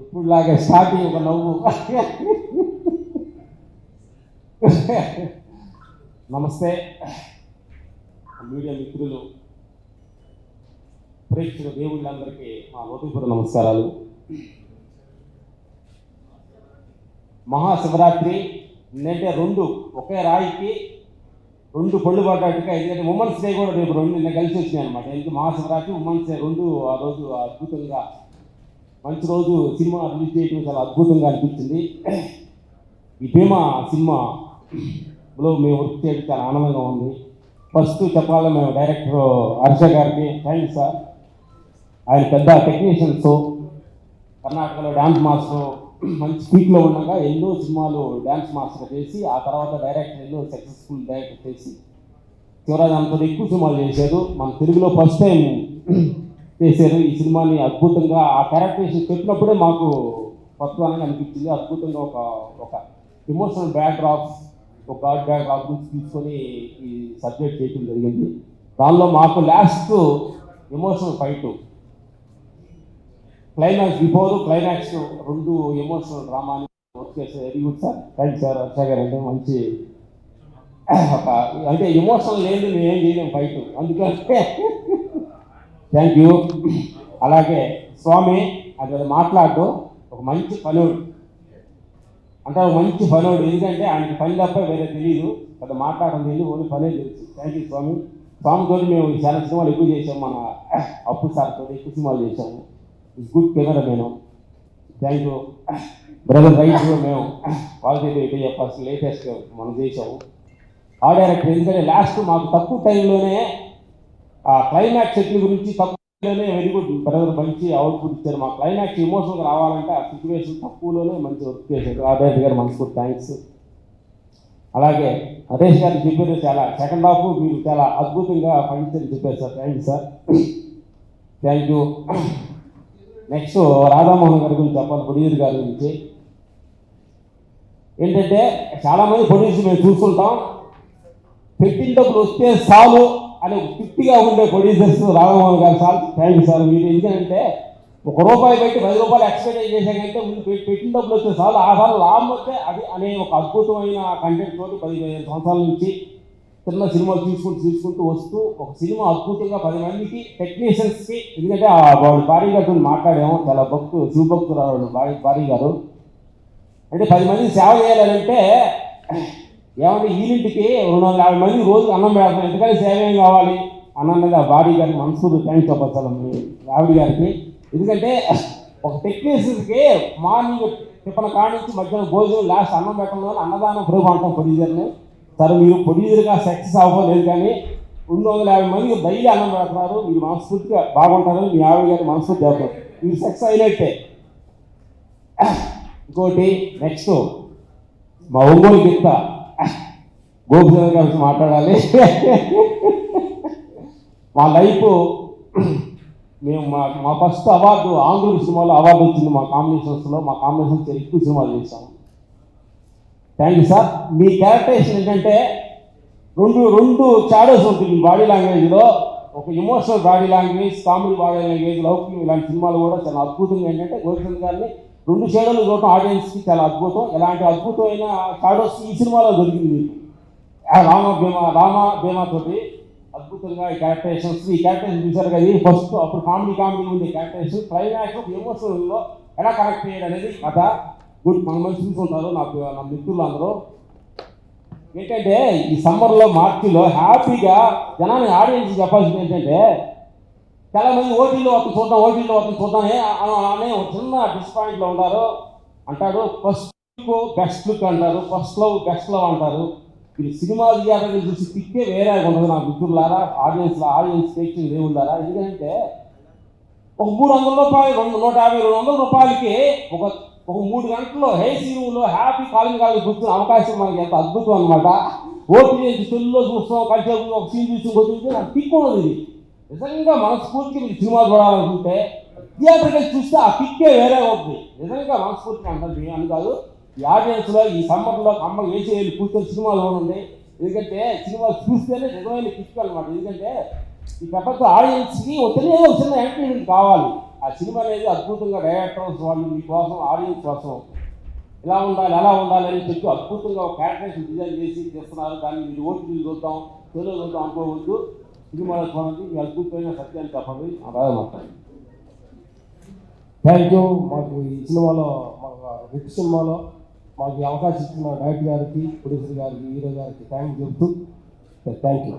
ఇప్పుడులాగా starting ఒక నవ్వు. నమస్తే. మీడియా మిత్రులు ప్రేక్షక దేవుళ్ళందరికీ మా హృదయపూర్వ నమస్కారాలు. మహాశివరాత్రి నిన్నంటే రెండు ఒకే రాయికి రెండు పళ్ళు పడ్డట్టుగా ఎందుకంటే ఉమెన్స్ డే కూడా రేపు రెండు నిన్న కలిసి వచ్చినాయి అనమాట ఎందుకంటే మహాశివరాత్రి ఉమెన్స్ డే రెండు ఆ రోజు అద్భుతంగా మంచి రోజు సినిమా రిలీజ్ చేయడం చాలా అద్భుతంగా అనిపించింది. ఈ భీమా సినిమాలో మేము వర్క్ చేయడం చాలా ఆనందంగా ఉంది. ఫస్ట్ చెప్పాలి మేము డైరెక్టర్ హర్ష గారికి థ్యాంక్స్ సార్. ఆయన పెద్ద టెక్నీషియన్స్ కర్ణాటకలో డ్యాన్స్ మాస్టర్ మంచి స్పీక్లో ఉండగా ఎన్నో సినిమాలు డ్యాన్స్ మాస్టర్ చేసి ఆ తర్వాత డైరెక్టర్ ఎన్నో సక్సెస్ఫుల్ డైరెక్టర్ చేసి శివరాజ్ అంత ఎక్కువ సినిమాలు చేశారు. మన తెలుగులో ఫస్ట్ టైం చేశారు. ఈ సినిమాని అద్భుతంగా ఆ క్యారెక్టరేషన్ చెప్పినప్పుడే మాకు కొత్తగా అనిపించింది. అద్భుతంగా ఒక ఒక ఎమోషనల్ బ్యాక్డ్రాప్స్ ఒక గాడ్ బ్యాక్డ్రాప్ నుంచి తీసుకొని ఈ సబ్జెక్ట్ చేయడం జరిగింది. దానిలో మాకు last emotional fight climax before climax రెండు ఎమోషనల్ డ్రామాని వర్క్ చేసే very good sir thank sir Harsha garu అంటే మంచి ఒక అంటే ఎమోషనల్ లేదు మేము ఏం చేయలేము ఫైట్ అందుకని థ్యాంక్ యూ అలాగే స్వామి అది మాట్లాడుతూ ఒక మంచి పనుడు. అంటే ఒక మంచి పనుడు. ఎందుకంటే ఆయనకి పని తప్ప వేరే తెలియదు అది మాట్లాడడం తెలియదు ఓన్లీ పనే తెలుసు. Thank you Swami. స్వామితో మేము చాలా సినిమాలు ఎక్కువ చేసాము మన అప్పు సార్తో ఎక్కువ సినిమాలు చేసాము ఇట్స్ గుడ్ కెమెరా నేను థ్యాంక్ యూ బ్రదర్ రైట్ మేము వాళ్ళ అయితే చెప్పాల్సిన లేటెస్ట్ మనం చేసాము ఆ డైరెక్టర్ ఎందుకంటే లాస్ట్ మాకు తక్కువ టైంలోనే ఆ క్లైమాక్స్ సెట్ల గురించి తక్కువలోనే వెరీ గుడ్ బ్రదర్ మంచి అవుట్పుట్ ఇచ్చారు. మా క్లైమాక్స్ ఎమోషన్గా రావాలంటే ఆ సిచ్యువేషన్ తక్కువలోనే మంచి వర్క్ చేశారు. ఆ గారు మనసు థ్యాంక్స్ అలాగే అదేష్ గారు చెప్పారు చాలా సెకండ్ హాఫ్ మీరు చాలా అద్భుతంగా పండించని చెప్పారు sir. Thank sir thank you next Radhamohan గారి గురించి చెప్పాలి. ప్రొడ్యూసర్ గారి గురించి. ఏంటంటే చాలామంది ప్రొడ్యూసర్ మేము చూస్తుంటాం. పెట్టిన డబ్బులు వస్తే చాలు. అని ఫిఫ్టీగా ఉండే ప్రొడ్యూసర్స్ రాఘవన్ గారు సార్ థ్యాంక్ యూ సార్. మీరు ఎందుకంటే ఒక రూపాయి పెట్టి పది రూపాయలు ఎక్స్పెక్ట్ చేశాకంటే ముందు పెట్టిన డబ్బులు వచ్చే సార్లు ఆ సార్లు లాభం వస్తే అది అనే ఒక అద్భుతమైన కంటెంట్ తోటి పదిహేను సంవత్సరాల నుంచి చిన్న సినిమాలు తీసుకుంటూ తీసుకుంటూ వస్తూ ఒక సినిమా అద్భుతంగా పది మందికి టెక్నీషియన్స్కి ఎందుకంటే ఆ భారీ గారితో మాట్లాడాము. చాలా భక్తు శివభక్తురాలు భారీ భారీ గారు. అంటే పది మందికి సేవ చేయాలంటే ఏమంటే ఈలింటికి రెండు వందల యాభై మంది రోజు అన్నం పెడతాం. ఎందుకంటే సేవ ఏం కావాలి. అన్నం మీద భార్య గారికి మనసు థ్యాంక్స్ చెప్పచ్చు మీ గారికి. ఎందుకంటే ఒక టెక్నీషియన్కి మార్నింగ్ టిఫిన్ కానించి నుంచి మధ్యాహ్నం భోజనం లాస్ట్ అన్నం పెట్టడంలో అన్నదానం ప్రభు అంటాం ప్రొడ్యూసర్ని సరే మీరు ప్రొడ్యూసర్గా సక్సెస్ అవ్వలేదు కానీ రెండు వందల యాభై మందికి డైలీ అన్నం పెడుతున్నారు. మీరు మనస్ఫూర్తిగా బాగుంటారని మీ ఆవిడ గారి మనస్ఫూర్తి చేస్తారు. మీరు సక్సెస్ అయినట్టే. ఇంకోటి నెక్స్ట్ మా ఒంగోలు గిత్త. గోపిచంద్ర గారి మాట్లాడాలి. మా లైఫ్ మేము మా మా ఫస్ట్ అవార్డు ఆంగ్ల సినిమాలో అవార్డు వచ్చింది మా కాంబినేషన్స్లో మా కాంబినేషన్స్ ఎక్కువ సినిమాలు చేశాము థ్యాంక్ యూ సార్ మీ క్యారెక్టరేషన్ ఏంటంటే రెండు రెండు షాడోస్ ఉంటుంది మీ బాడీ లాంగ్వేజ్లో ఒక emotional body language comedy body language లౌకింగ్ ఇలాంటి సినిమాలు కూడా చాలా అద్భుతంగా ఏంటంటే గోపిచంద్ గారిని రెండు షేడోలు చూడటం ఆడియన్స్కి చాలా అద్భుతం. ఎలాంటి అద్భుతమైన షాడోస్ ఈ సినిమాలో దొరికింది మీకు. రామ భీమా రామ భీమా తోటి అద్భుతంగా ఈ క్యారెక్టరేషన్స్ ఈ క్యారెక్టరేషన్ చూశారు కదా ఇది ఫస్ట్ అప్పుడు కామెడీ కామెడీ ఉంది క్యారెక్టరేషన్ క్లైమాక్స్ ఎమోషన్లో ఎలా కనెక్ట్ చేయడనేది అనేది కథ. గుడ్ మన మంది చూసుకుంటారు నాకు నా మిత్రులు అందరూ. ఏంటంటే ఈ సమ్మర్లో మార్చిలో హ్యాపీగా జనాన్ని ఆడియన్స్ చెప్పాల్సింది ఏంటంటే చాలా మంది ఓటీలో ఒకటి చూద్దాం ఓటీలో ఒకటి చూద్దాం అనే ఒక చిన్న డిస్పాయింట్లో ఉంటారు. అంటారు ఫస్ట్ లుక్ బెస్ట్ లుక్ అంటారు. ఫస్ట్ లవ్ బెస్ట్ లవ్ అంటారు. ఇది సినిమా థియేటర్ని చూసి తిక్కే వేరే ఉండదు నా మిత్రులారా ఆడియన్స్ ఆడియన్స్ ప్రేక్షకులు దేవుళ్ళారా? ఎందుకంటే ఒక మూడు వందల రూపాయలు రెండు నూట యాభై రెండు వందల రూపాయలకి ఒక ఒక మూడు గంటల్లో హే రూమ్లో హ్యాపీ కాలింగ్ కాలింగ్ కూర్చునే అవకాశం మనకి ఎంత అద్భుతం అనమాట ఓపీ చేసి సెల్లో చూస్తాం కలిసి ఒక సీన్ చూసి ఇంకొచ్చి నాకు పిక్ ఉండదు ఇది. నిజంగా మనస్ఫూర్తిగా మీరు సినిమా చూడాలనుకుంటే థియేటర్కి చూస్తే ఆ పిక్కే వేరే ఉంటుంది నిజంగా మనస్ఫూర్తిగా అంటుంది అని కాదు. ఈ ఆడియన్స్లో ఈ సమ్మర్లో అమ్మ ఏసీ వెళ్ళి కూర్చొని సినిమాలు చూడండి. ఎందుకంటే సినిమా చూస్తేనే నిజమైన కిక్ అనమాట ఎందుకంటే ఈ ప్రపంచ ఆడియన్స్కి ఒక ఒక చిన్న ఎంటర్టైన్మెంట్ కావాలి. ఆ సినిమా అనేది అద్భుతంగా డైరెక్టర్స్ వాళ్ళు మీకోసం ఆడియన్స్ కోసం ఇలా ఉండాలి ఎలా ఉండాలి అని చెప్పి అద్భుతంగా ఒక క్యారెక్టర్స్ డిజైన్ చేసి చేస్తున్నారు. దాన్ని మీరు ఓటీలు చూద్దాం తెలుగు చూద్దాం అనుకోవద్దు. ఇది మన మీ అద్భుతమైన సత్యాన్ని చెప్పండి అలాగే థ్యాంక్ యూ మాకు ఈ సినిమాలో మాకు హిట్ సినిమాలో మాకు ఈ అవకాశం ఇచ్చిన డైరెక్టర్ గారికి ప్రొడ్యూసర్ గారికి హీరో గారికి థ్యాంక్ చెప్తూ థ్యాంక్ యూ